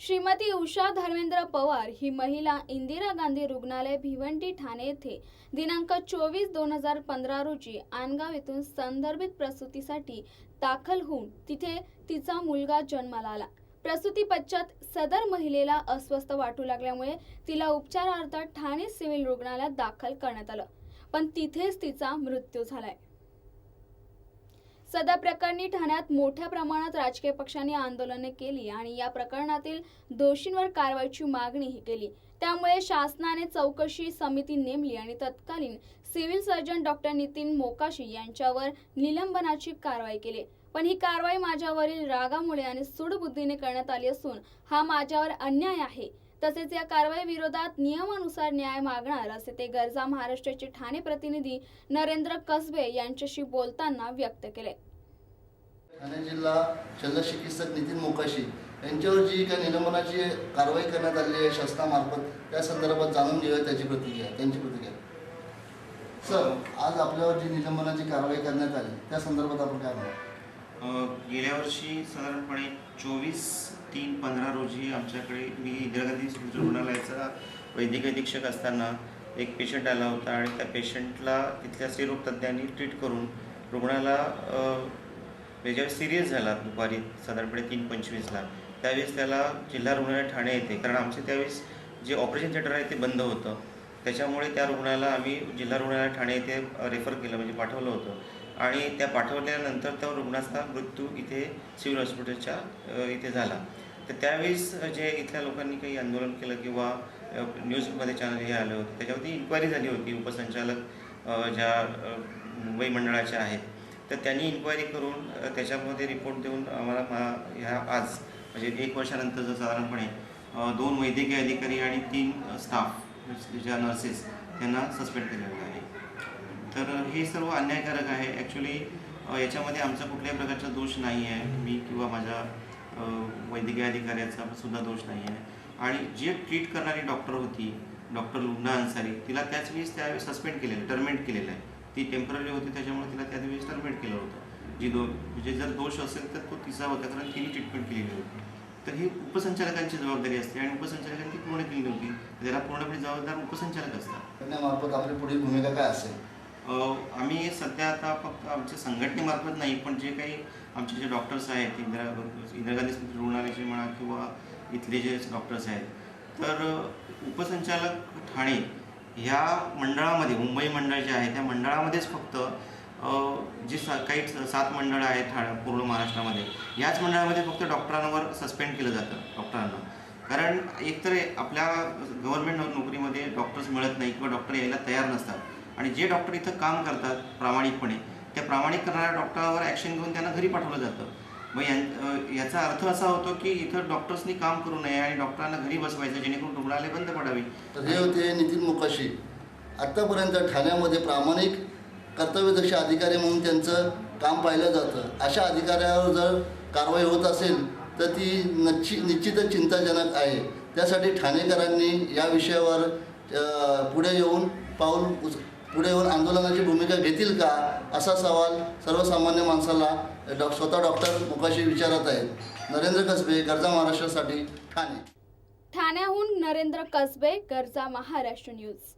श्रीमती उषा धर्मेंद्र पवार ही महिला इंदिरा गांधी रुग्णालय भिवंडी ठाणे येथे दिनांक चोवीस दोन हजार पंधरा रोजी आनगाव येथून संदर्भित प्रसूतीसाठी दाखल होऊन तिथे तिचा मुलगा जन्माला आला. प्रसूती पश्चात सदर महिलेला अस्वस्थ वाटू लागल्यामुळे तिला उपचारार्थ ठाणे सिव्हिल रुग्णालयात दाखल करण्यात आलं. पण तिथेच तिचा मृत्यू झालाय. सदर प्रकरणी ठाण्यात मोठ्या प्रमाणात राजकीय पक्षांनी आंदोलने केली आणि या प्रकरणातील दोषींवर कारवाईची मागणीही केली. त्यामुळे शासनाने चौकशी समिती नेमली आणि तत्कालीन civil surgeon doctor Nitin Mokashi यांच्यावर निलंबनाची कारवाई केली. पण ही कारवाई माझ्यावरील रागामुळे आणि सूडबुद्धीने करण्यात आली असून हा माझ्यावर अन्याय आहे. तसेच या कारवाई विरोधात नियमानुसार न्याय मागणार असे ते गरजा महाराष्ट्राचे ठाणे प्रतिनिधी नरेंद्र कसबे यांच्याशी बोलताना व्यक्त केले. ठाणे जिल्हा शल्य चिकित्सक नितीन मोकाशी यांच्यावर जी काही निलंबनाची कारवाई करण्यात आली आहे शासनामार्फत त्या संदर्भात जाणून घेऊया त्याची प्रतिक्रिया त्यांची प्रतिक्रिया. सर आज आपल्यावर जी निलंबनाची कारवाई करण्यात आली त्या संदर्भात आपण काय म्हणतो गेल्या वर्षी साधारणपणे चोवीस तीन पंधरा रोजी आमच्याकडे मी इंदिरा गांधी रुग्णालयाचा वैद्यकीय अधीक्षक असताना एक पेशंट आला होता आणि त्या पेशंटला तिथल्या स्त्रीरोगतज्ञांनी ट्रीट करून रुग्णाला अ, म्हणजे ज्यावेळेस सिरियस झाला दुपारी साधारणपणे तीन पंचवीसला. त्यावेळेस त्याला जिल्हा रुग्णालय ठाणे येते. कारण आमचे त्यावेळेस जे ऑपरेशन थिएटर आहे ते बंद होतं. त्याच्यामुळे त्या रुग्णाला आम्ही जिल्हा रुग्णालय ठाणे येथे रेफर केलं म्हणजे पाठवलं होतं. आणि त्या पाठवल्यानंतर त्या रुग्णाचा मृत्यू इथे सिव्हिल हॉस्पिटलच्या इथे झाला. तर त्यावेळेस जे इथल्या लोकांनी काही आंदोलन केलं किंवा न्यूजमध्ये चॅनल हे आलं होतं त्याच्यावरती इन्क्वायरी झाली होती उपसंचालक ज्या मुंबई मंडळाच्या आहेत. तर त्यांनी इन्क्वायरी करून त्याच्यामध्ये रिपोर्ट देऊन आम्हाला ह्या आज म्हणजे एक वर्षानंतर साधारणपणे दोन वैद्यकीय अधिकारी आणि तीन स्टाफ म्हणजे ज्या नर्सेस त्यांना सस्पेंड केलेलं आहे. तर हे सर्व अन्यायकारक आहे. ॲक्च्युली याच्यामध्ये आमचा कुठल्याही प्रकारचा दोष नाही आहे. मी किंवा माझ्या वैद्यकीय अधिकाऱ्याचा सुद्धा दोष नाही आहे. आणि जे ट्रीट करणारी डॉक्टर होती डॉक्टर लुग्ना अन्सारी तिला त्याच वेळेस त्यावेळेस सस्पेंड केलेलं टर्मिनेट केलेलं आहे. ती टेंपररी होती त्याच्यामुळे तिला त्याच वेळेस टर्मिनेट केलं होतं. जी दो म्हणजे जर दोष असेल तर तो तिचा होता कारण तिने ट्रीटमेंट केलेली होती. तर ही उपसंचालकांची जबाबदारी असते आणि उपसंचालकांनी ती पूर्ण केली नव्हती. त्याला पूर्णपणे जबाबदार उपसंचालक असतात. करण्यामार्फत आपली पुढील भूमिका काय असेल? आम्ही सध्या आता फक्त आमच्या संघटनेमार्फत नाही पण जे काही आमचे जे डॉक्टर्स आहेत इंदिरा इंदिरा गांधी स्मृती रुग्णालयाचे म्हणा किंवा इथले जे डॉक्टर्स आहेत तर उपसंचालक ठाणे ह्या मंडळामध्ये मुंबई मंडळ जे आहे त्या मंडळामध्येच फक्त जे जी सा काही सात मंडळं आहेत ठाणे पूर्ण महाराष्ट्रामध्ये याच मंडळामध्ये फक्त डॉक्टरांवर सस्पेंड केलं जातं डॉक्टरांना कारण एकतर आपल्या गव्हर्नमेंट नोकरीमध्ये डॉक्टर्स मिळत नाही किंवा डॉक्टर यायला तयार नसतात. आणि जे डॉक्टर इथं काम करतात प्रामाणिकपणे त्या प्रामाणिक करणाऱ्या डॉक्टरांवर ॲक्शन घेऊन त्यांना घरी पाठवलं जातं. मग यां याचा अर्थ असा होतो की इथं डॉक्टर्सनी काम करू नये आणि डॉक्टरांना घरी बसवायचं जेणेकरून रुग्णालय बंद पडावी. तर हे होते नितीन मुकाशी. आत्तापर्यंत ठाण्यामध्ये प्रामाणिक कर्तव्यदक्ष अधिकारी म्हणून त्यांचं काम पाहिलं जातं. अशा अधिकाऱ्यावर जर कारवाई होत असेल तर ती नच्ची निश्चितच चिंताजनक आहे. त्यासाठी ठाणेकरांनी या विषयावर पुढे येऊन पाऊल उच- पुढे येऊन आंदोलनाची भूमिका घेतील का? असा सवाल सर्वसामान्य माणसाला डॉ स्वतः डॉक्टर मुकाशी विचारत आहेत. नरेंद्र कसबे गरजा महाराष्ट्रासाठी ठाणे. ठाण्याहून नरेंद्र कसबे गरजा महाराष्ट्र न्यूज.